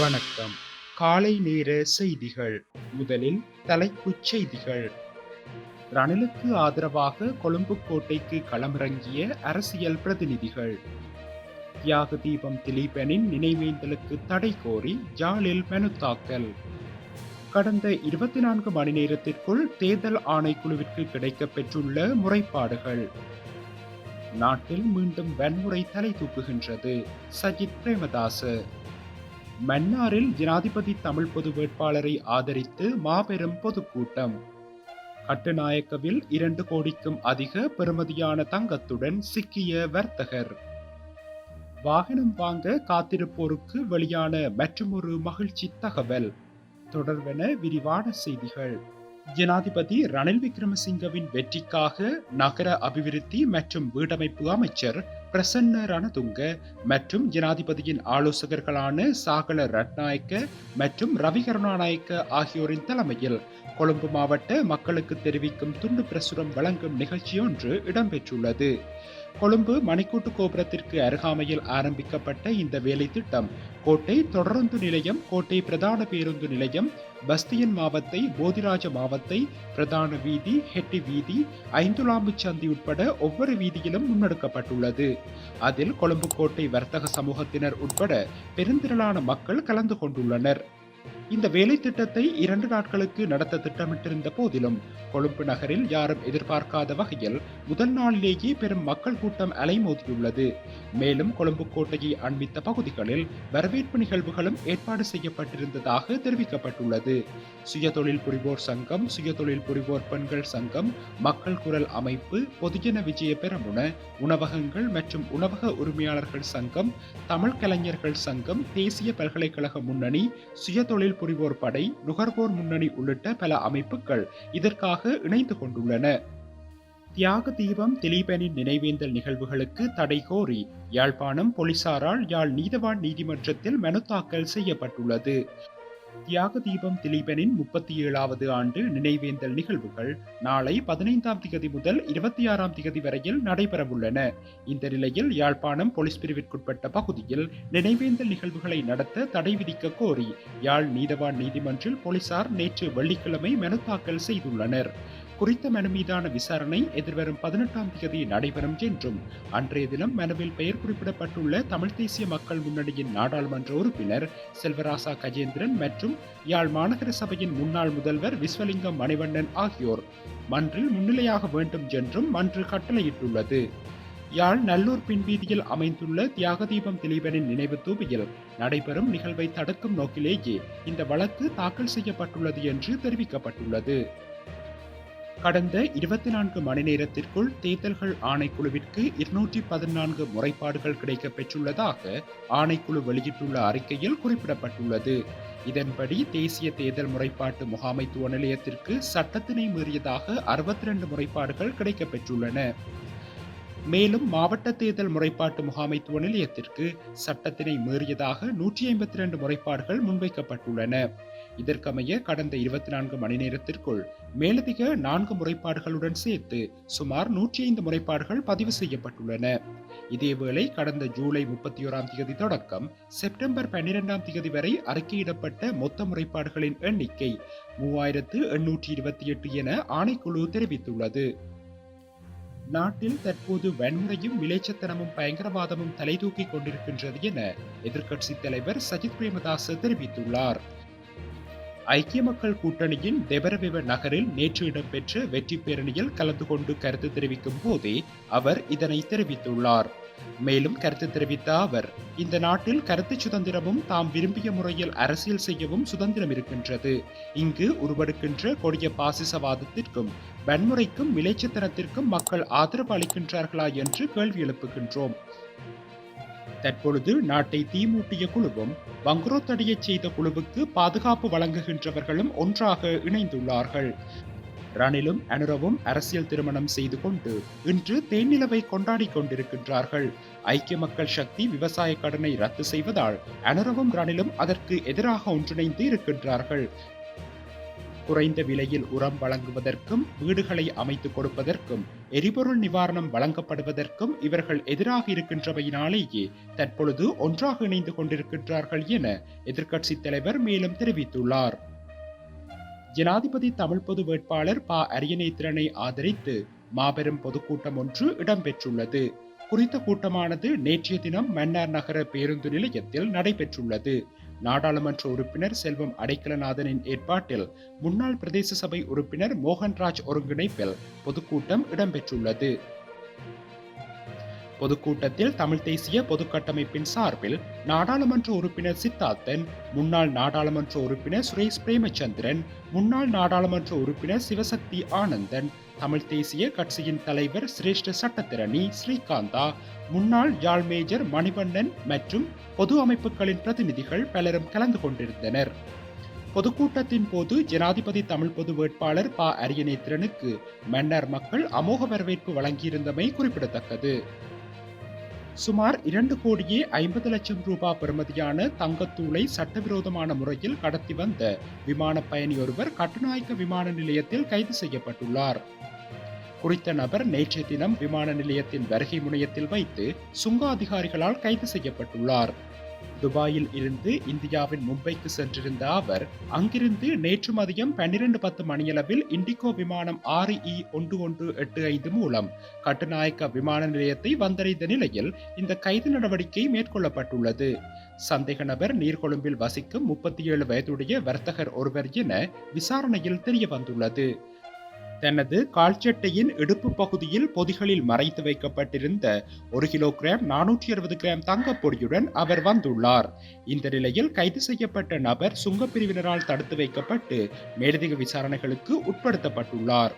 வணக்கம். காலை நேர செய்திகள். முதலில் தலைப்புச் செய்திகள். ரணிலுக்கு ஆதரவாக கொழும்பு கோட்டைக்கு களமிறங்கிய அரசியல் பிரதிநிதிகள். தியாக தீபம் திலீபனின் நினைவேந்தலுக்கு தடை கோரி ஜாலில் மனு தாக்கல். கடந்த இருபத்தி நான்கு மணி நேரத்திற்குள் தேர்தல் ஆணைக்குழுவிற்கு கிடைக்கப் பெற்றுள்ள முறைப்பாடுகள். நாட்டில் மீண்டும் வன்முறை தலை தூக்குகின்றது. சஜித் பிரேமதாசு. மன்னாரில் ஜனாதிபதி தமிழ் பொது வேட்பாளரை ஆதரித்து மாபெரும் பொதுக்கூட்டம் கட்டுநாயக்கவில் இரண்டு கோடிக்கும் அதிக பெறுமதியான தங்கத்துடன் சிக்கிய வர்த்தகர். வாகனம் வாங்க காத்திருப்போருக்கு வெளியான மற்றொரு மகிழ்ச்சி தகவல். தொடர்வென விரிவான செய்திகள். ஜனாதிபதி ரணில் விக்ரமசிங்கவின் வெற்றிக்காக நகர அபிவிருத்தி மற்றும் வீடமைப்பு அமைச்சர் பிரசன்ன ரணதுங்க மற்றும் ஜனாதிபதியின் ஆலோசகர்களான சாகல ரட்நாயக்க மற்றும் ரவி கருணாநாயக்க ஆகியோரின் தலைமையில் கொழும்பு மாவட்ட மக்களுக்கு தெரிவிக்கும் துண்டு பிரசுரம் வழங்கும் நிகழ்ச்சியொன்று இடம்பெற்றுள்ளது. கொழும்பு மணிக்கூட்டு கோபுரத்திற்கு அருகாமையில் ஆரம்பிக்கப்பட்ட இந்த வேலை திட்டம் கோட்டை தொடருந்து நிலையம் கோட்டை பிரதான பேருந்து நிலையம் பஸ்தியன் மாவத்தை போதிராஜ மாவத்தை பிரதான வீதி ஹெட்டி வீதி ஐந்துலாம்பு சந்தி உட்பட ஒவ்வொரு வீதியிலும் முன்னெடுக்கப்பட்டுள்ளது. அதில் கொழும்பு கோட்டை வர்த்தக சமூகத்தினர் உட்பட பெருந்திரளான மக்கள் கலந்து கொண்டுள்ளனர். இந்த வேலை திட்டத்தை இரண்டு நாட்களுக்கு நடத்த திட்டமிட்டிருந்த போதிலும் கொழும்பு நகரில் யாரும் எதிர்பார்க்காத வகையில் முதல் நாளிலேயே பெரும் மக்கள் கூட்டம் அலைமோதியுள்ளது. மேலும் கொழும்பு கோட்டையை அண்மித்த பகுதிகளில் வரவேற்பு நிகழ்வுகளும் ஏற்பாடு செய்யப்பட்டிருந்ததாக தெரிவிக்கப்பட்டுள்ளது. சுயதொழில் புரிவோர் சங்கம் சுயதொழில் புரிவோர் பெண்கள் சங்கம் மக்கள் குரல் அமைப்பு பொதுஜன விஜய பெரமுன உணவகங்கள் மற்றும் உணவக உரிமையாளர்கள் சங்கம் தமிழ் கலைஞர்கள் சங்கம் தேசிய பல்கலைக்கழக முன்னணி சுயதொழில் புரிவோர் படை நுகர்வோர் முன்னணி உள்ளிட்ட பல அமைப்புகள் இதற்காக இணைந்து கொண்டுள்ளன. தியாக தீபம் திலீபனின் நினைவேந்தல் நிகழ்வுகளுக்கு தடை கோரி யாழ்ப்பாணம் போலீசாரால் யாழ் நீதவான் நீதிமன்றத்தில் மனு தாக்கல் செய்யப்பட்டுள்ளது. தியாக தீபம் திலீபனின் முப்பத்தி ஏழாவது ஆண்டு நினைவேந்தல் நிகழ்வுகள் நாளை பதினைந்தாம் திகதி முதல் இருபத்தி ஆறாம் திகதி வரையில் நடைபெறவுள்ளன. இந்த நிலையில் யாழ்ப்பாணம் போலீஸ் பிரிவிற்குட்பட்ட பகுதியில் நினைவேந்தல் நிகழ்வுகளை நடத்த தடை விதிக்க கோரி யாழ் நீதவான் நீதிமன்றில் போலீசார் நேற்று வெள்ளிக்கிழமை மனு தாக்கல் செய்துள்ளனர். குறித்த மனு மீதான விசாரணை எதிர்வரும் பதினெட்டாம் தேதி நடைபெறும் என்றும் அன்றைய தினம் மனுவில் பெயர் குறிப்பிடப்பட்டுள்ள தமிழ் தேசிய மக்கள் முன்னணியின் நாடாளுமன்ற உறுப்பினர் செல்வராசா கஜேந்திரன் மற்றும் யாழ் மாநகர சபையின் முன்னாள் முதல்வர் விஸ்வலிங்கம் மணிவண்ணன் ஆகியோர் மன்றில் முன்னிலையாக வேண்டும் என்றும் மன்று கட்டளையிட்டுள்ளது. யாழ் நல்லூர் பின்வீதியில் அமைந்துள்ள தியாகதீபம் திலீபனின் நினைவு தூபியில் நடைபெறும் நிகழ்வை தடுக்கும் நோக்கிலேயே இந்த வழக்கு தாக்கல் செய்யப்பட்டுள்ளது என்று தெரிவிக்கப்பட்டுள்ளது. கடந்த இருபத்தி நான்கு மணி நேரத்திற்குள் தேர்தல்கள் ஆணைக்குழுவிற்கு இருநூற்றி பதினான்கு முறைப்பாடுகள் கிடைக்கப் பெற்றுள்ளதாக ஆணைக்குழு வெளியிட்டுள்ள அறிக்கையில் குறிப்பிடப்பட்டுள்ளது. இதன்படி தேசிய தேர்தல் முறைப்பாட்டு முகாமைத்துவ நிலையத்திற்கு சட்டத்தினை மீறியதாக அறுபத்தி இரண்டு முறைப்பாடுகள் கிடைக்கப்பெற்றுள்ளன. மேலும் மாவட்ட தேர்தல் முறைப்பாட்டு முகாமைத்துவ நிலையத்திற்கு சட்டத்தினை மீறியதாக நூற்றி ஐம்பத்தி இரண்டு முறைப்பாடுகள் முன்வைக்கப்பட்டுள்ளன. இதற்கமைய கடந்த இருபத்தி நான்கு மணி நேரத்திற்குள் மேலதிக நான்கு முறைப்பாடுகளுடன் சேர்த்து சுமார் நூற்றி ஐந்து முறைப்பாடுகள் பதிவு செய்யப்பட்டுள்ளன. இதேவேளை கடந்த ஜூலை முப்பத்தி ஓராம் தேதி தொடக்கம் செப்டம்பர் பன்னிரெண்டாம் தேதி வரை அறிக்கையிடப்பட்ட மொத்த முறைப்பாடுகளின் எண்ணிக்கை மூவாயிரத்து எண்ணூற்றி இருபத்தி எட்டு என ஆணைக்குழு தெரிவித்துள்ளது. நாட்டில் தற்போது வன்முறையும் விளைச்சத்தனமும் பயங்கரவாதமும் தலைதூக்கிக் கொண்டிருக்கின்றது என எதிர்க்கட்சித் தலைவர் சஜித் பிரேமதாச தெரிவித்துள்ளார். ஐக்கிய மக்கள் கூட்டணியின் தெபரவிவ நகரில் நேற்று இடம்பெற்ற வெற்றி பேரணியில் கலந்து கொண்டு கருத்து தெரிவிக்கும் போதே அவர் இதனை தெரிவித்துள்ளார். மேலும் கருத்து தெரிவித்த அவர் இந்த நாட்டில் கருத்து சுதந்திரமும் தாம் விரும்பிய முறையில் அரசியல் செய்யவும் சுதந்திரம் இருக்கின்றது. இங்கு உருவெடுக்கின்ற கொடிய பாசிசவாதத்திற்கும் வன்முறைக்கும் விளைச்சத்தனத்திற்கும் மக்கள் ஆதரவு அளிக்கின்றார்களா என்று கேள்வி எழுப்புகின்றோம். தற்பொழுது நாட்டை தீமூட்டிய குழுவும் வங்குரோத்தடைய செய்த குழுவுக்கு பாதுகாப்பு வழங்குகின்றவர்களும் ஒன்றாக இணைந்துள்ளார்கள். ரணிலும் அனுரவும் அரசியல் திருமணம் செய்து கொண்டு இன்று தேனிலவை கொண்டாடி கொண்டிருக்கின்றார்கள். ஐக்கிய மக்கள் சக்தி விவசாய கடனை ரத்து செய்வதால் அனுரவும் ரணிலும் அதற்கு எதிராக ஒன்றிணைந்து இருக்கின்றார்கள். குறைந்த விலையில் உரம் வழங்குவதற்கும் வீடுகளை அமைத்துக் கொடுப்பதற்கும் எரிபொருள் நிவாரணம் வழங்கப்படுவதற்கும் இவர்கள் எதிராக இருக்கின்றவையினாலேயே தற்பொழுது ஒன்றாக இணைந்து கொண்டிருக்கின்றார்கள் என எதிர்க்கட்சி தலைவர் மேலும் தெரிவித்துள்ளார். ஜனாதிபதி தமிழ் பொது வேட்பாளர் ப. அரியநேத்திரனை ஆதரித்து மாபெரும் பொதுக்கூட்டம் ஒன்று இடம்பெற்றுள்ளது. குறித்த கூட்டமானது நேற்றைய தினம் மன்னார் நகர பேருந்து நிலையத்தில் நடைபெற்றுள்ளது. நாடாளுமன்ற உறுப்பினர் செல்வம் அடைக்கலநாதனின் ஏற்பாட்டில் முன்னாள் பிரதேச சபை உறுப்பினர் மோகன்ராஜ் ஒருங்கிணைப்பில் பொதுக்கூட்டம் இடம்பெற்றுள்ளது. பொதுக்கூட்டத்தில் தமிழ் தேசிய பொதுக்கட்டமைப்பின் சார்பில் நாடாளுமன்ற உறுப்பினர் சித்தார்த்தன் முன்னாள் நாடாளுமன்ற உறுப்பினர் சுரேஷ் பிரேமச்சந்திரன் முன்னாள் நாடாளுமன்ற உறுப்பினர் சிவசக்தி ஆனந்தன் தமிழ் தேசிய கட்சியின் தலைவர் சிரேஷ்ட சட்டத்திரணி ஸ்ரீகாந்தா முன்னாள் யாழ் மேஜர் மணிவண்ணன் மற்றும் பொது அமைப்புகளின் பிரதிநிதிகள் பலரும் கலந்து கொண்டிருந்தனர். பொதுக்கூட்டத்தின் போது ஜனாதிபதி தமிழ் பொது வேட்பாளர் ப அரியநேத்திரனுக்கு மன்னர் மக்கள் அமோக வரவேற்பு வழங்கியிருந்தமை குறிப்பிடத்தக்கது. சுமார் இரண்டு கோடியே ஐம்பது லட்சம் ரூபாய் பெறுமதியான தங்கத்தூளை சட்டவிரோதமான முறையில் கடத்தி வந்த விமான பயணி ஒருவர் கட்டுநாயக்க விமான நிலையத்தில் கைது செய்யப்பட்டுள்ளார். குறித்த நபர் நேற்றைய தினம் விமான நிலையத்தின் வருகை முனையத்தில் வைத்து சுங்க அதிகாரிகளால் கைது செய்யப்பட்டுள்ளார். துபாயில் இருந்து இந்தியாவின் மும்பைக்கு சென்றிருந்த அவர் அங்கிருந்து நேற்று மதியம் பன்னிரண்டு பத்து மணியளவில் இண்டிகோ விமானம் ஆறு இ ஒன்று ஒன்று எட்டு ஐந்து மூலம் கட்டுநாயக்க விமான நிலையத்தை வந்தடைந்த நிலையில் இந்த கைது நடவடிக்கை மேற்கொள்ளப்பட்டுள்ளது. சந்தேக நபர் நீர்கொழும்பில் வசிக்கும் முப்பத்தி ஏழு வயதுடைய வர்த்தகர் ஒருவர் என விசாரணையில் தெரிய வந்துள்ளது தனது கால்ச்சட்டையின் இடுப்பு பகுதியில் பொதிகளில் மறைத்து வைக்கப்பட்டிருந்த ஒரு கிலோகிராம் நானூற்றி அறுபது கிராம் தங்கப்பொடியுடன் அவர் வந்துள்ளார். இந்த நிலையில் கைது செய்யப்பட்ட நபர் சுங்கப்பிரிவினரால் தடுத்து வைக்கப்பட்டு மேலதிக விசாரணைகளுக்கு உட்படுத்தப்பட்டுள்ளார்.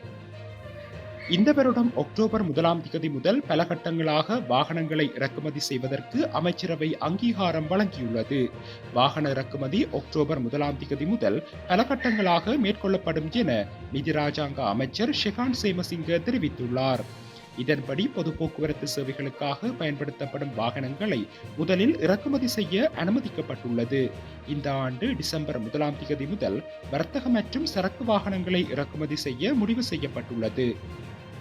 இந்த வருடம் அக்டோபர் முதலாம் திகதி முதல் பல கட்டங்களாக வாகனங்களை இறக்குமதி செய்வதற்கு அமைச்சரவை அங்கீகாரம் வழங்கியுள்ளது. வாகன இறக்குமதி அக்டோபர் முதலாம் திகதி முதல் பல கட்டங்களாக மேற்கொள்ளப்படும் என நிதி ராஜாங்க அமைச்சர் ஷெகான் சேமசிங்க தெரிவித்துள்ளார். இதன்படி பொது போக்குவரத்து சேவைகளுக்காக பயன்படுத்தப்படும் வாகனங்களை முதலில் இறக்குமதி செய்ய அனுமதிக்கப்பட்டுள்ளது. இந்த ஆண்டு டிசம்பர் முதலாம் திகதி முதல் வர்த்தக மற்றும் சரக்கு வாகனங்களை இறக்குமதி செய்ய முடிவு செய்யப்பட்டுள்ளது.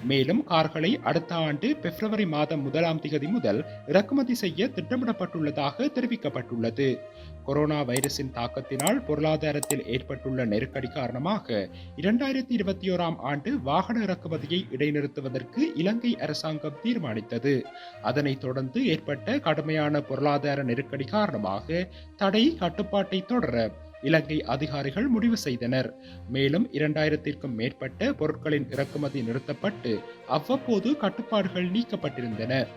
மேலும் கார்களை அடுத்த ஆண்டு பிப்ரவரி மாதம் முதலாம் திகதி முதல் இறக்குமதி செய்ய திட்டமிடப்பட்டுள்ளதாக தெரிவிக்கப்பட்டுள்ளது. கொரோனா வைரஸின் தாக்கத்தினால் பொருளாதாரத்தில் ஏற்பட்டுள்ள நெருக்கடி காரணமாக இரண்டாயிரத்தி இருபத்தி ஓராம் ஆண்டு வாகன இறக்குமதியை இடைநிறுத்துவதற்கு இலங்கை அரசாங்கம் தீர்மானித்தது. அதனைத் தொடர்ந்து ஏற்பட்ட கடுமையான பொருளாதார நெருக்கடி காரணமாக தடை கட்டுப்பாட்டை தொடர இலங்கை அதிகாரிகள் முடிவு செய்தனர். மேலும் இரண்டாயிரத்திற்கும் மேற்பட்ட பொருட்களின் இறக்குமதி நிறுத்தப்பட்டு அவ்வப்போது கட்டுப்பாடுகள் நீக்கப்பட்டிருந்தன.